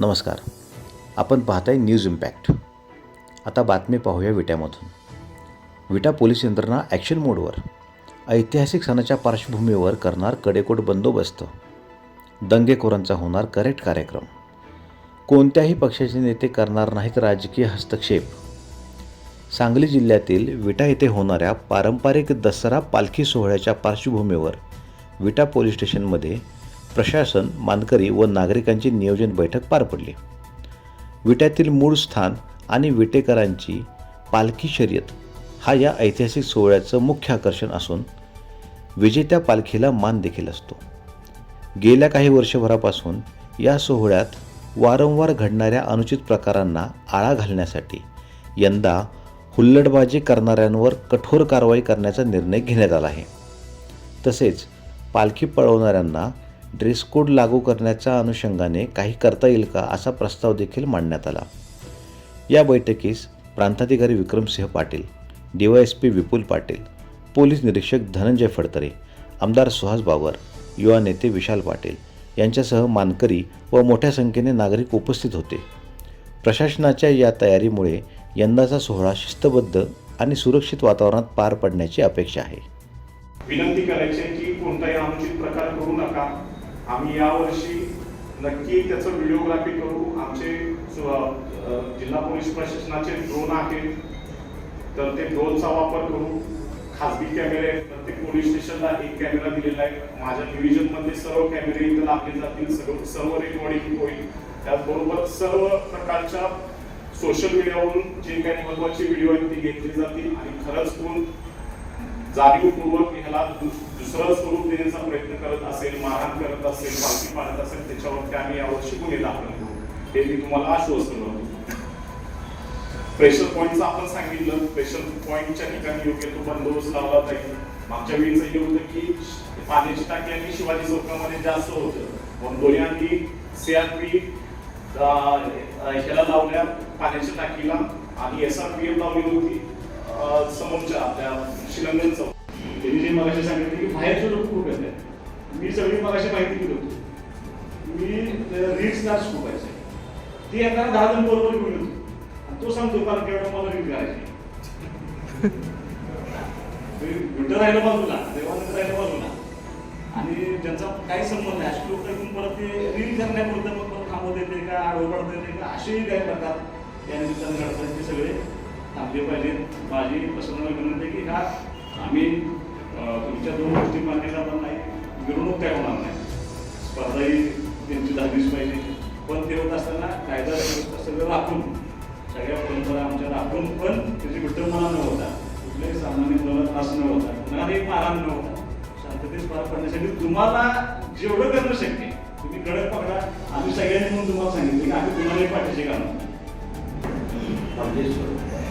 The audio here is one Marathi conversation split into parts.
नमस्कार. आपण पाहताय न्यूज इम्पॅक्ट. आता बातमी पाहूया विट्यामधून. विटा पोलीस यंत्रणा ॲक्शन मोडवर ऐतिहासिक सणाच्या पार्श्वभूमीवर करणार कडेकोट बंदोबस्त. दंगेखोरांचा होणार करेक्ट कार्यक्रम. कोणत्याही पक्षाचे नेते करणार नाहीत राजकीय हस्तक्षेप. सांगली जिल्ह्यातील विटा येथे होणाऱ्या पारंपरिक दसरा पालखी सोहळ्याच्या पार्श्वभूमीवर विटा पोलीस स्टेशनमध्ये प्रशासन मानकरी व नागरिकांची नियोजन बैठक पार पडली. विट्यातील मूळ स्थान आणि विटेकरांची पालखी शर्यत हा या ऐतिहासिक सोहळ्याचं मुख्य आकर्षण असून विजेत्या पालखीला मान देखील असतो. गेल्या काही वर्षभरापासून या सोहळ्यात वारंवार घडणाऱ्या अनुचित प्रकारांना आळा घालण्यासाठी यंदा हुल्लडबाजी करणाऱ्यांवर कठोर कारवाई करण्याचा निर्णय घेण्यात आला आहे. तसेच पालखी पळवणाऱ्यांना ड्रेस कोड लागू करण्याच्या अनुषंगाने काही करता येईल का असा प्रस्ताव देखील मांडण्यात आला. या बैठकीस प्रांताधिकारी Vikramsinh Patil D Y S P Vipul Patil police निरीक्षक धनंजय फडतरे आमदार सुहास बाबर युवा नेते विशाल पाटील यांच्यासह मानकरी व मोठ्या संख्येने नागरिक उपस्थित होते. प्रशासनाच्या या तयारीमुळे यंदाचा सोहळा शिस्तबद्ध आणि सुरक्षित वातावरणात पार पडण्याची अपेक्षा आहे. विनंती करायची आहे की कोणताही अनुचित प्रकार करू नका. आम्ही यावर्षी नक्की त्याचं व्हिडिओग्राफी करू. आमचे जिल्हा पोलीस प्रशासनाचे ड्रोन आहेत. तर ते ड्रोनचा वापर करू. खासगी कॅमेरे आहेत. प्रत्येक पोलीस स्टेशनला एक कॅमेरा दिलेला आहे. माझ्या डिव्हिजनमध्ये सर्व कॅमेरे इथं लावले जातील. सर्व सर्व रेकॉर्डिंग होईल. त्याचबरोबर सर्व प्रकारच्या सोशल मीडियावरून जे काही महत्त्वाचे व्हिडिओ आहेत ते घेतले जातील. आणि खरंच कोण जाणीवपूर्वक ह्याला दुस- दुसरं स्वरूप देण्याचा प्रयत्न करत असेल मारहाण करत असेल पालखी पाडत असेल त्याच्यावरती आम्ही यावर्षी गुन्हे दाखल करू हे मी तुम्हाला आश्वस्त करतो प्रेशर पॉईंटचं आपण सांगितलं. प्रेशर पॉईंटच्या ठिकाणी योग्य तो बंदोबस्त लावला जाईल. मागच्या वेळीचं हे होतं की पाण्याची टाकी आणि शिवाजी चौकामध्ये जास्त होतं. म्हणून दोन्ही आधी सीआरपी ह्याला लावल्या पाण्याच्या टाकीला आणि एस आर पी एफ लावली होती. समोरच्या आपल्या शिलंगन चौक त्यांनी जे मगाशी सांगितलं की बाहेरचे लोक खूप येतात मी सगळी मगाशी माहिती दिली होती. मी स्टार्स खूप आहे ती येताना दहा जण बरोबर घेऊन येतो. आणि तो सांगतो कारण केवढं मला रीड करायची विठ्ठल राहिलं बाजूला देवानंद राहिलं बाजूला. आणि ज्यांचा काही संबंध नाही अशी लोक येऊन परत ते रील करण्यापुरतं मग परत थांबवत येते का आडवं पडत येते का असेही काही प्रकार. त्या निमित्तानं घडतात ते सगळे. थांबले पाहिजेत माझी प्रसन्न विनंती आहे की हा आम्ही तुमच्या दोन गोष्टी मान्य करणार नाही मिरवणूक काय होणार नाही. स्पर्धाही त्यांची झालीच पाहिजे. पण ते होत असताना कायदा व्यवस्था सगळं राखून सगळ्या परंपरा आमच्या राखून पण त्याची विटंबना न होता कुठल्याही सामान्य मुलाला त्रास न होता कुणालाही मारहाण न होता शांततेत पार पडण्यासाठी तुम्हाला जेवढं करणं शक्य तुम्ही कडक पकडा. आम्ही सगळ्यांनी म्हणून तुम्हाला सांगितलं की आम्ही तुम्हालाही पाठीशी घालणार.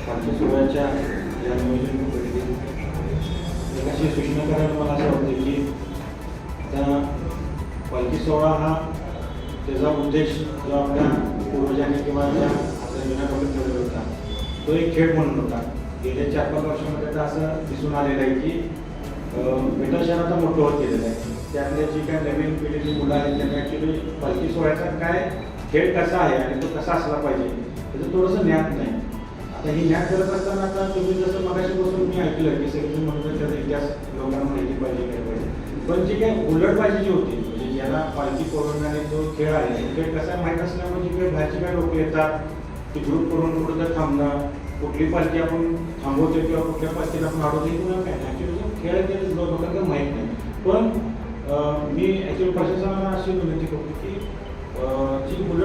पालखी पालखी सोहळ्याच्या या नियोजन एक अशी सूचना करायला मला असं वाटतं की त्या पालखी सोहळा हा त्याचा उद्देश जो आपल्या पूर्वजांनी किंवा ज्या आपल्या ठेवलेला होता तो एक खेळ म्हणून होता. गेल्या चार पाच वर्षामध्ये तर असं दिसून आलेलं आहे की विठ्ठल शहर आता मोठं होत गेलेलं आहे. त्यातले जी काय नवीन पिढीची मुलं आहेत त्यांना ॲक्च्युली पालखी सोहळ्याचा काय खेळ कसा आहे आणि तो कसा असला पाहिजे त्याचं थोडंसं ज्ञान नाही आता ही ज्ञान करत असताना आता तुम्ही जसं मगाशीपासून मी ऐकलं की सगळी म्हणतो त्याचा इतिहास लोकांना माहिती पाहिजे काय पाहिजे. पण जी काय उलटबाजी जी होती म्हणजे ज्याला पालखी पळवण्याने जो खेळ आहे तो खेळ कसा आहे माहीत असल्यामुळे जी काही बाहेरची काय लोक येतात ती ग्रुप करून कुठं थांबणं कुठली पालखी आपण थांबवतो किंवा कुठल्या पालखीला आपण अडवतो किंवा काय? ॲक्च्युली खेळ आहे लोकांना माहीत नाही. पण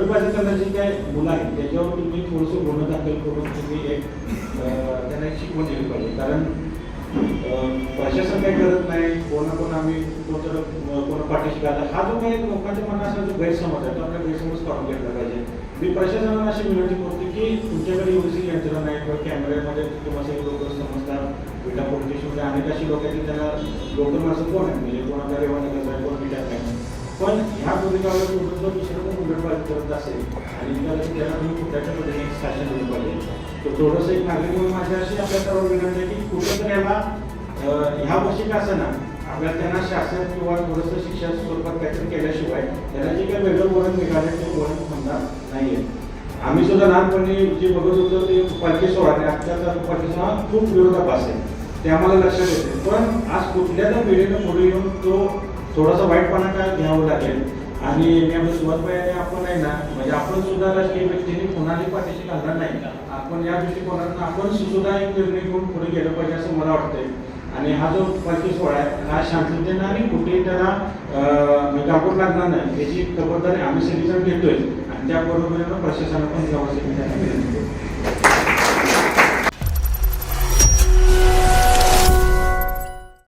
जी उलटबाजी काय मुलं आहेत त्याच्यावर तुम्ही थोडंसं गुन्हा दाखल करून तुम्ही एक त्यांना एक शिकवण दिली पाहिजे. कारण प्रशासन काही करत नाही कोणा कोण आम्ही कोणतं कोण पाठीशी घाला हा जो काही लोकांच्या मनात जो गैरसमज आहे तो आपल्या गैरसमज काढून घेतला पाहिजे. मी प्रशासनाला अशी विनंती करतो की तुमच्याकडे एवढीशी यंत्रणा नाही किंवा कॅमेऱ्यामध्ये तुम्हाला सगळे लोक समजतात विटा पोलीस अनेक अशी लोक आहेत की त्यांना लोकल माणसं कोण आहेत? म्हणजे कोणाचा रेवाने कसं आहे कोण विचार नाही पण ह्या भूमिकावर सोडून मिश्रण दुसरं करत असेल आणि त्याला तुम्ही कुठल्याच्या पद्धतीने शासन दिलं पाहिजे. तर थोडंसं एक नागरिक म्हणून माझी अशी आपल्या सर्व विनंती आहे की कुठं तर याला ह्या वर्षी का असं ना आपल्याला त्यांना शासन किंवा थोडंसं शिक्षण स्वरूपात काहीतरी केल्याशिवाय त्यांना जे काही वेगळं वळण निघाले ते वळण समजा नाही आहे आम्ही सुद्धा लहानपणी जे बघत होतो ते पालखी सोहळा आणि आजच्या पालखी सोहळा खूप विरोधाभास आहे. ते आम्हाला लक्षात येते. पण आज कुठल्या तर पिढीनं पुढे येऊन तो थोडासा वाईटपणा का घ्यावं लागेल. आणि मी आपल्या सुरुवात आपण आहे ना म्हणजे आपण सुद्धा राजकीय व्यक्तीने कोणाही पाठीशी घालणार नाही. आपण या दृष्टिकोनातून आपण सुद्धा एक निर्णय घेऊन पुढे गेलं पाहिजे असं मला वाटतंय. आणि हा जो पालखी सोहळा आहे हा शांततेनं आणि कुठेही त्याला अं, म्हणजे लागणार नाही. याची खबरदारी आम्ही सगळीजण घेतोय. आणि त्याबरोबर बरोबरीनं प्रशासनाला पण व्यवस्थित